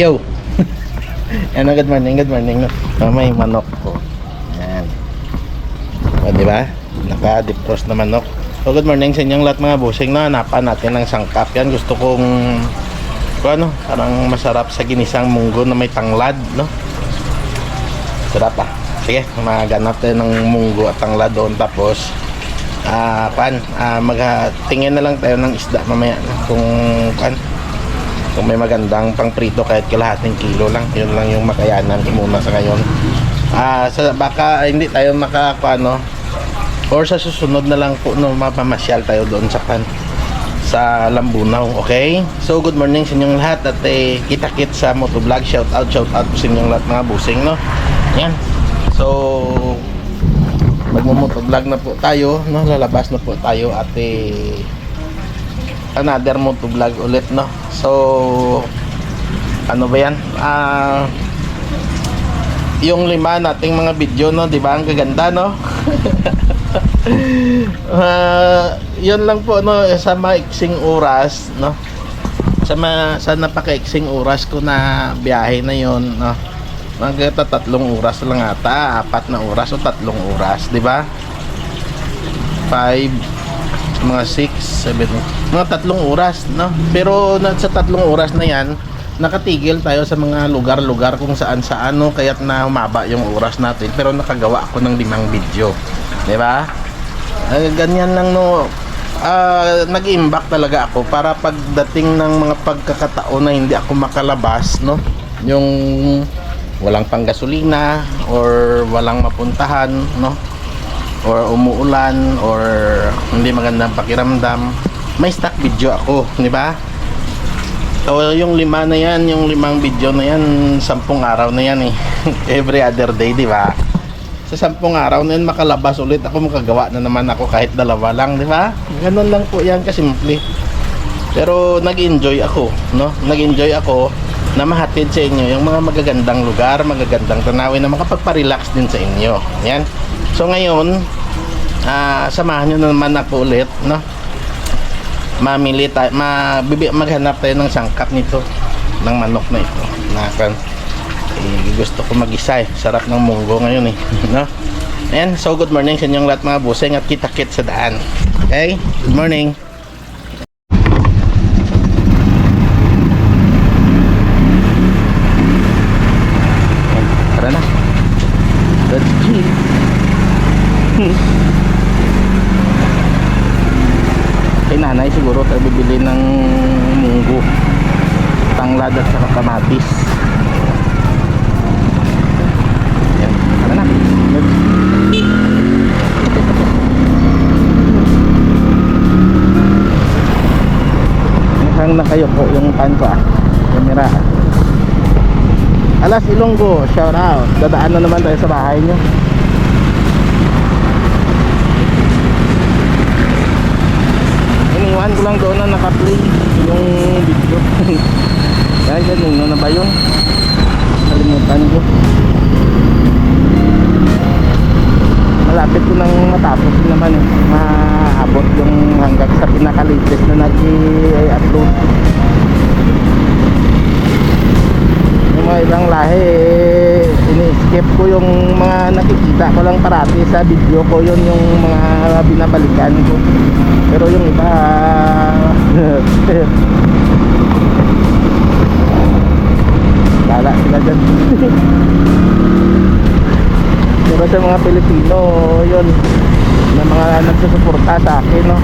Yo! ano, good morning, good morning. No? Oh, may manok ko. Yan. O, di ba? Naka-deep roast na manok. So, good morning sa inyong lahat mga busing. No? Hanapan natin ng sangkap. Yan, gusto kong kung ano, parang masarap sa ginisang munggo na may tanglad, no? Sarap ah. Sige, maganap tayo ng munggo at tanglad doon. Tapos, ah, pan, ah, magtingin na lang tayo ng isda mamaya kung pan, kung may magandang pang prito kahit kalahating kilo lang yun lang yung makayanan ko muna sa ngayon. Ah sa baka hindi tayo makakuano or sa susunod na lang po no mapamasyal tayo doon sa pan sa Lambunaw okay? So good morning sa inyong lahat at eh, kita kit sa motovlog. Shout out shout out sa inyong lahat mga busing no? Yan. So magmumotovlog na po tayo no? Lalabas na po tayo at eh, another motovlog ulit no? So ano ba yan? Ah yung lima nating mga video no? Di ba? Ang gaganda no? Ah, yun lang po no? Sa maiksing oras no? Sa ma, sa napakaiksing oras ko na biyahe na yon no? Mga tatlong oras lang ata. Apat na oras o tatlong oras di ba? 5 mga 6, 7, mga tatlong oras, no? Pero sa tatlong oras na yan, nakatigil tayo sa mga lugar-lugar kung saan-saan, no? Kaya't na humaba yung oras natin. Pero nakagawa ako ng limang video. Di ba? Eh, ganyan lang, no? Ah, nag-imbak talaga ako para pagdating ng mga pagkakataon na hindi ako makalabas, no? Yung walang panggasolina or walang mapuntahan, no? or umuulan or hindi magandang pakiramdam may stock video ako di ba? So yung lima na yan yung limang video na yan sampung araw na yan eh. Every other day di ba? Sa sampung araw na yan makalabas ulit. Ako makagawa na naman ako kahit dalawa lang di ba? Ganun lang po yan kasimple. Pero nag-enjoy ako no? Nag-enjoy ako na mahatid sa inyo yung mga magagandang lugar magagandang tanawin na makapagpa-relax din sa inyo. Yan. So ngayon, ah samahan nyo na naman ako ulit, no? Mamili tayo, mabibi, maghanap tayo ng sangkap nito, ng manok na ito. Na kan, eh, gusto ko mag-isa eh. Sarap ng munggo ngayon eh, no? Ayan, so good morning sa inyong lahat mga buseng at kita-kit sa daan. Okay? Good morning. Tara na. Let's go. Kay nanay siguro tayo bibili ng munggo tanglad at saka kamatis yan tara na Let's- mukhang nakayo po yung pan ko ah camera Alas Ilonggo, shout out. Dadaan na naman tayo sa bahay nyo. Ko lang doon na naka-play yung video. Kaya ganun na ba yun? Kalimutan ko. Malapit ko nang matapos naman eh. Maabot yung hanggang sa pinaka-latest na nag-upload yung mga ibang lahi eh, ini-skip ko yung mga nakikita ko lang parati sa video ko. Yun yung mga binabalikan ko. Pero yung iba Lala sila dyan Pero sa mga Pilipino yun na mga nagsusuporta sa akin no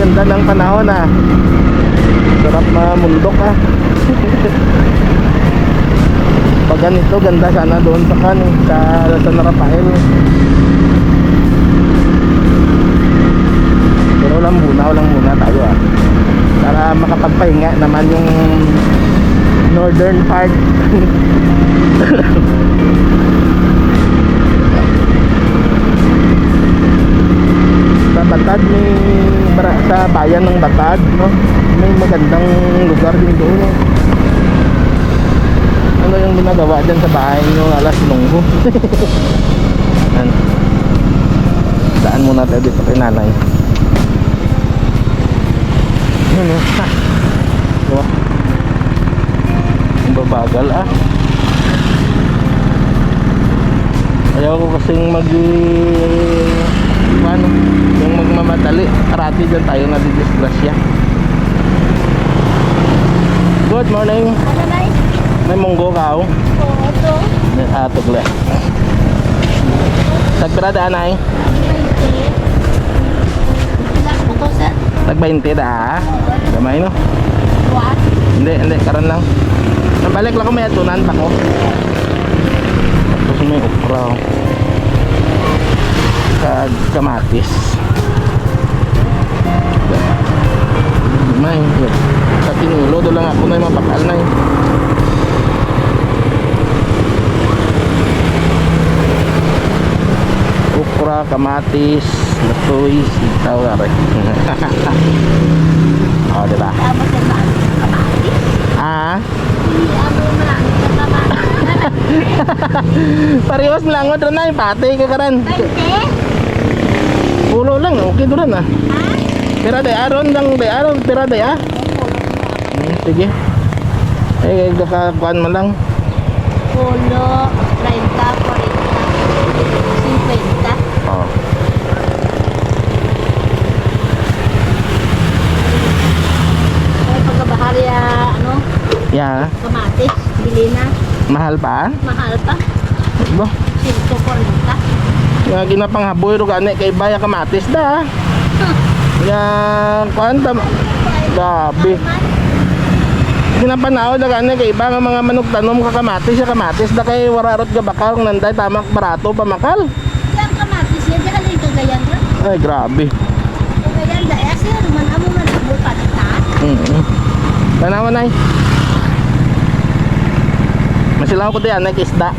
Ganda ng panahon ah. Sarap mamundok ah. Pag ganito, ganda sana doon sa kan, sa San Rafael. Walang muna, walang muna tayo ah. Para makapagpahinga naman yung northern part. sa Batad may sa bayan ng Batad no may magandang lugar din doon eh. ano yung ginagawa dyan sa bahay nyo alas lunggo daan muna tayo dito kay nanay yun oh ha Diba? ang babagal ah. Ayaw ko kasing mag ano yung magmamadali karati dyan tayo na didisgrasya good morning. Ano na may munggo ka oh. Oo, ito. ah tugle tagpira Nag-20 ta. Ah. Gamay no. What? Hindi, hindi karon lang. Nabalik lang ko may atunan pa ko. Tapos may okra. Oh. Kag kamatis. Gamay. Sa tinulo do lang ako na yung mapakal na yun. okra, kamatis latoy, sitaw, are. oh, diba? Tapos yung mga kamatis. Ah, na, parehas lang mo doon na yung pati ka karan. 20? Ulo lang, okay doon na. Ha? Pira day aron lang day aron, pira day ah. Hmm, sige. Eh, kakakuan mo lang. Pulo, 30, 40, 50. Oh. Ay, pagkabahari, ah, ano, Yeah, kamatis, bili na. mahal pa. Mahal pa. Bo. 140. Nga ginapanghaboy ro gani kay baya kamatis da. Nga kuan ta Grabe. Ginapanaw da gani kay iba nga mga manok tanom ka kamatis sa kamatis da kay wararot ga bakal nanday tamak barato pamakal. Yan kamatis yan, dahil yung kagayan ra. Ay grabe. Kagayan da, eh, sir, man amo man amo pata. Mm. Tanawan ay. Masilaw ko diyan ay isda.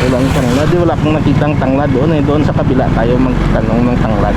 Walang tanglad, wala kang nakitang tanglad doon eh. Doon sa kabila tayo magtanong ng tanglad.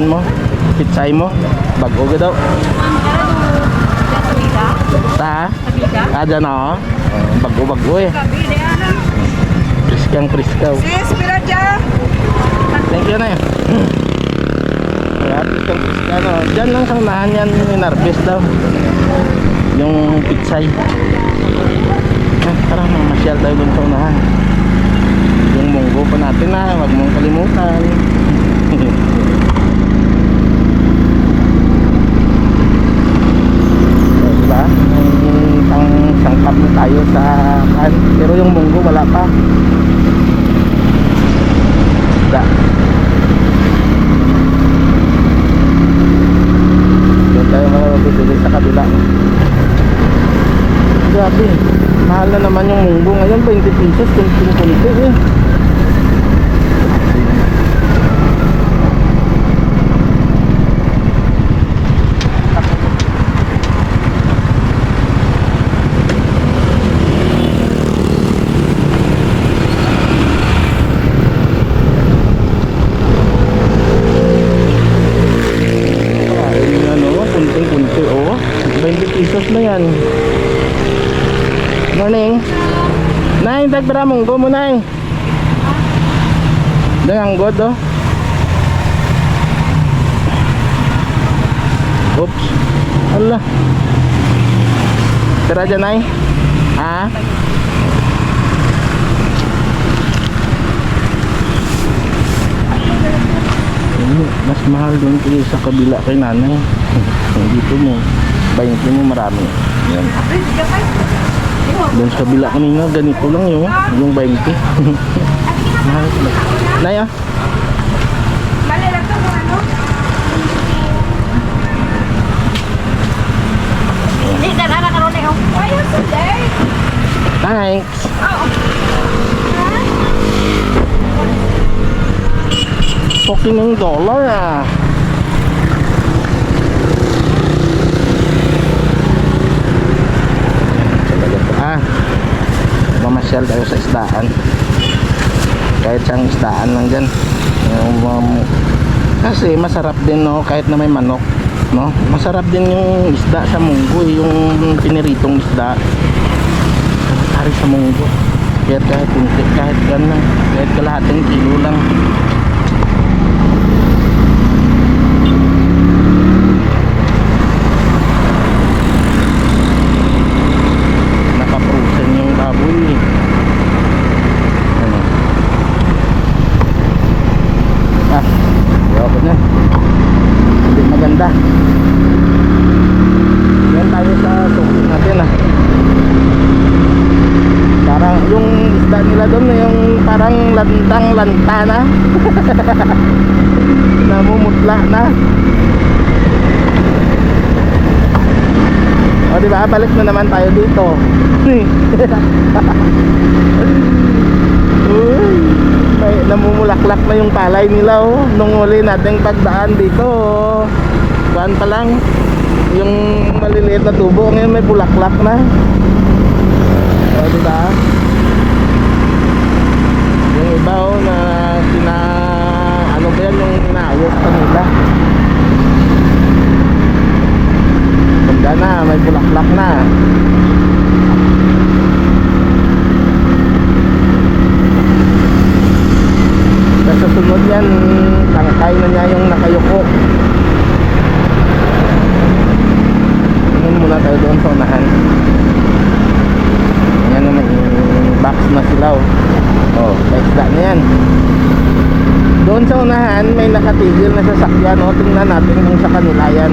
paan mo. Pitsay mo. Bago ka daw. Ta? Ah, dyan oh. Bago-bago eh. Priskang priskaw. Thank you na. Kaya priskang priskaw no. Dyan lang sa unahan yan inarbest daw. Yung pitsay. Ah, tara, mamasyal tayo dun sa unahan. Yung munggo pa natin na, wag mong kalimutan. diba? May sangkap na tayo sa kan. Pero yung munggo wala pa. Da. Doon tayo makabibili sa kabila. Grabe. Mahal na naman yung munggo ngayon, 20 pesos, kunting-kunti eh. Ayun ano, kunting-kunti oh. 20 pesos na yan. Morning. Nay, dagbara munggo mo, Nay. Dengan god, oh. Oops. Allah. Tira dyan, Nay. Ha? Mas mahal doon kayo sa kabila kay nanay. Dito mo, 20 mo marami. Yan. Doon sa kabila kanina, ganito lang yung, yung 20. mahal talaga. Nay, ah. Bale lang to kung ano. Hindi ka na nakaroon na yung. Why you so late? Thanks. Talking ng dollar ah. Talaga to. Ah, mamasyal tayo sa isdaan. Kahit saan isdaan lang dyan. Yung, um, kasi masarap din no, kahit na may manok. No? Masarap din yung isda sa munggo, eh, yung piniritong isda. Hari sa munggo. Kahit kahit kunti, kahit gan lang, kahit kalahating kilo lang. Nakaprosen yung baboy. eh. Ano? Ah, ayoko na. Hindi maganda. Yan tayo sa suki natin ah. Parang yung isda nila doon yung parang lantang lanta na. Namumutla na. O di ba? Balik na naman tayo dito. Uy, namumulaklak na yung palay nila oh. Nung huli nating pagdaan dito. oh. Kuan pa lang. Yung maliliit na tubo ngayon may bulaklak na. O, di ba? Yung iba oh, na sina ano ba yan yung inaayos pa nila. Ganda na, may bulaklak na. Sa susunod yan, tangkay na niya yung nakayuko. Tingin muna tayo doon sa unahan. Ayan naman, yung box na sila oh. Oh, may isda na yan. Doon sa unahan, may nakatigil na sasakyan oh. Tingnan natin kung sa kanila yan.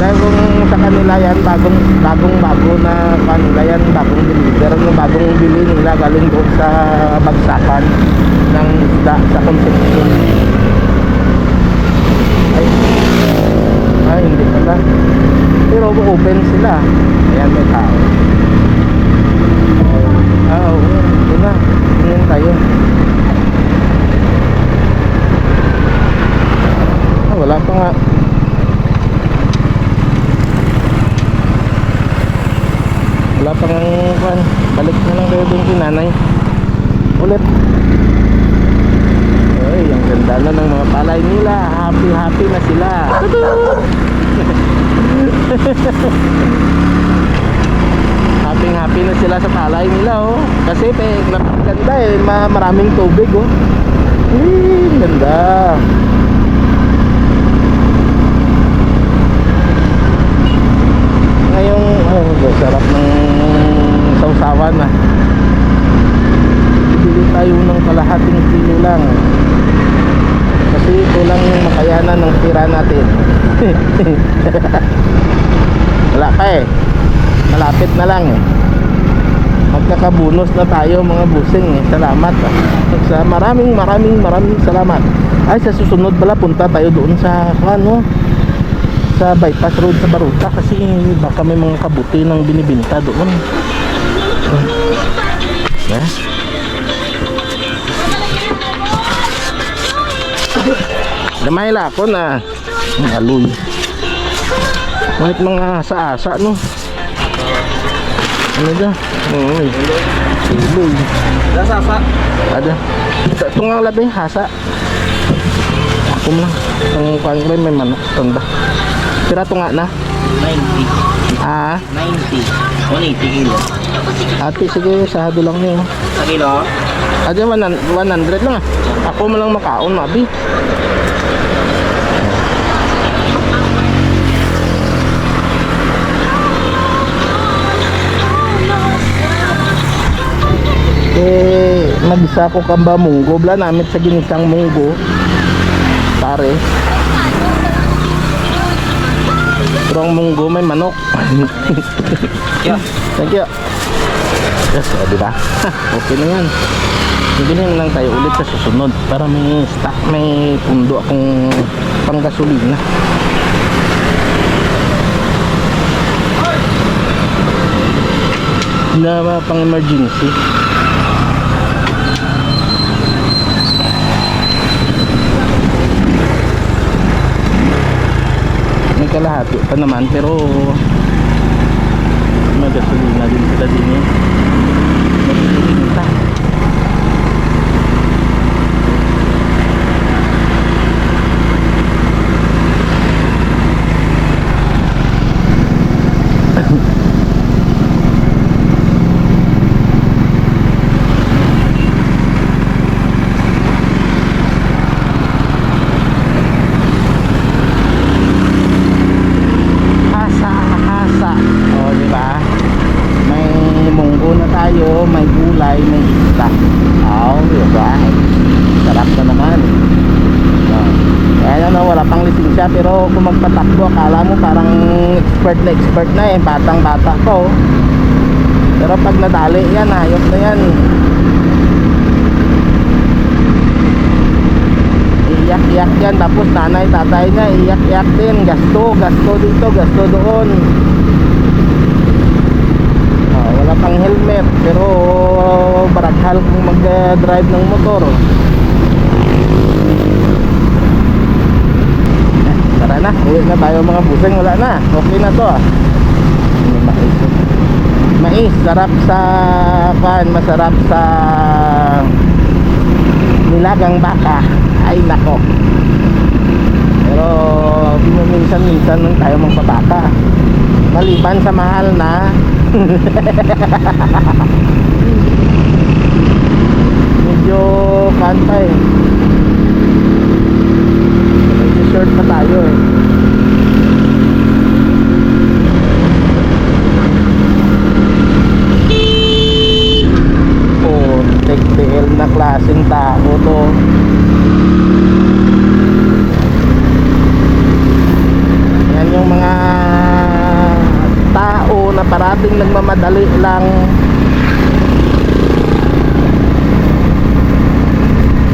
Dahil kung sa kanila yan, bagong, bagong bago na kanila yan, bagong deliver, no, bagong bili nila galing doon sa bagsakan ng isda sa conception. Ay, ay, hindi pala. Pero open sila. Ayan, may tao. Ah, oo. Ito na. Tingin tayo. Ah, wala pa nga. Wala pa nga kwan. Balik na lang kayo doon kinanay. Ulit. Ay, ang ganda na ng mga palay nila. Happy, happy na sila. happy, happy na sila sa palay nila, oh. Kasi, pe, napakaganda eh. Ma maraming tubig, oh. Eh, ganda. Ngayong, ay, sarap ng sausawan, ah. Bibili tayo ng kalahating kilo lang. Kasi ito lang yung makayanan ng tira natin. Wala pa eh. Malapit na lang eh. Magkakabunos na tayo mga busing eh. Salamat. ah. Sa maraming maraming maraming salamat. Ay sa susunod pala punta tayo doon sa ano sa bypass road sa Baruta kasi baka may mga kabuti ng binibinta doon. Gamay la ako na aloy. Kahit mga asa-asa no. Ano da? Oo. Suloy. Nasa pa? Ada. Ito nga labi hasa. Ako lang. Ang kang may manok tanda. Tira to nga na. 90. Ah, 90. 180 kilo. ate sige sahado lang niyo. Sa kilo? Ada 100 lang ah. Ako mo lang makaon mabi. Eh, nagisa ko kamba munggo. Bla namit sa ginisang munggo. Pare. Pero ang munggo may manok. Yeah. Thank you. Yes, o, di ba? okay na yan. Bibili lang tayo ulit sa susunod para may stock, may pundo akong panggasolina. Na pang emergency. Kalahati pa naman pero may gasolina din sila din eh. Nagbibinta. Hasa, hasa. O, di ba? May munggo na tayo, may gulay, may isda. Oo, di ba? Sarap na naman. Kaya ano, wala pang lisensya pero kung magpatakbo, akala mo parang expert na expert na eh. Batang bata ko. Pero pag nadali yan, hayop na yan. Iyak-iyak yan. Tapos nanay, tatay niya, iyak-iyak din. Gasto, gasto dito, gasto doon. Pang helmet pero baraghal kung mag-drive ng motor. Eh, Tara na, uwi na tayo mga buseng, wala na. Okay na to ah. Mais. Mais, sarap sa pan, masarap sa nilagang baka. Ay nako. Pero minsan-minsan lang tayo magpabaka. Maliban sa mahal na medyo kanta eh medyo short pa tayo eh. Oh TL na klaseng tao to yan yung mga tao parating nagmamadali lang.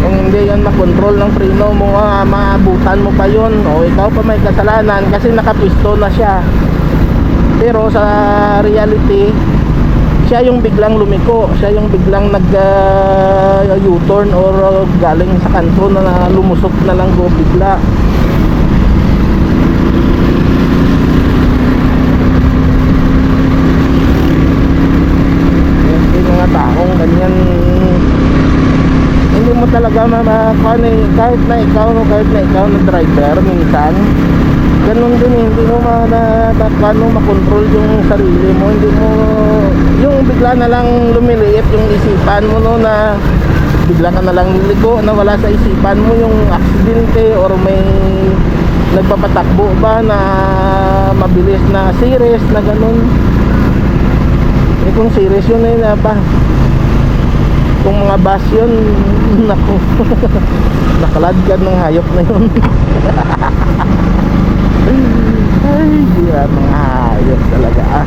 Kung hindi yan makontrol ng preno mo ah, maabutan mo pa yun. O ikaw pa may kasalanan kasi nakapisto na siya. Pero sa reality siya yung biglang lumiko. Siya yung biglang nag uh, U-turn or uh, galing sa kanto na lumusok na lang go bigla Yung yung mga taong ganyan hindi mo talaga mamakuan eh kahit na ikaw no kahit na ikaw na driver minsan ganun din eh, hindi mo ma paano makontrol yung sarili mo. Hindi mo yung bigla na lang lumiliit yung isipan mo no na bigla ka na lang liliko na wala sa isipan mo yung aksidente or may nagpapatakbo ba na mabilis na series na ganun. Eh kung serious yun eh na ba kung mga bus yun naku. Nakaladkad ng hayop na yun. Ay di ba mga hayop talaga ah.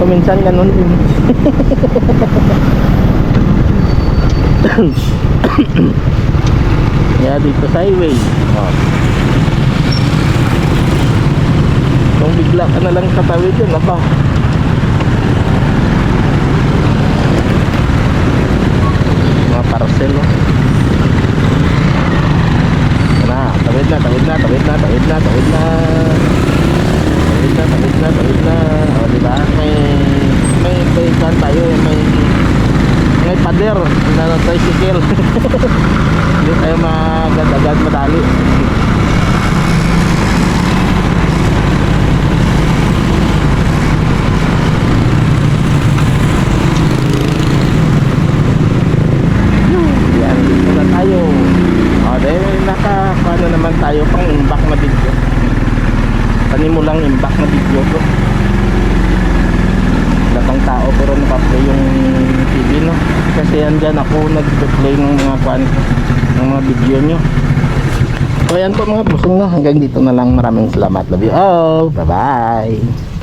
Kuminsan ganun din kaya dito sa highway oh. kung bigla ka na lang katawid yun aba parcel no? na tawid na tawid na tawid na tawid na tawid na. Tawid na tawid na tawid na. O oh, diba may may may saan tayo may may pader na tricycle. Hindi tayo magad agad madali. mga busong na. Hanggang dito na lang. Maraming salamat. Love you all. Bye bye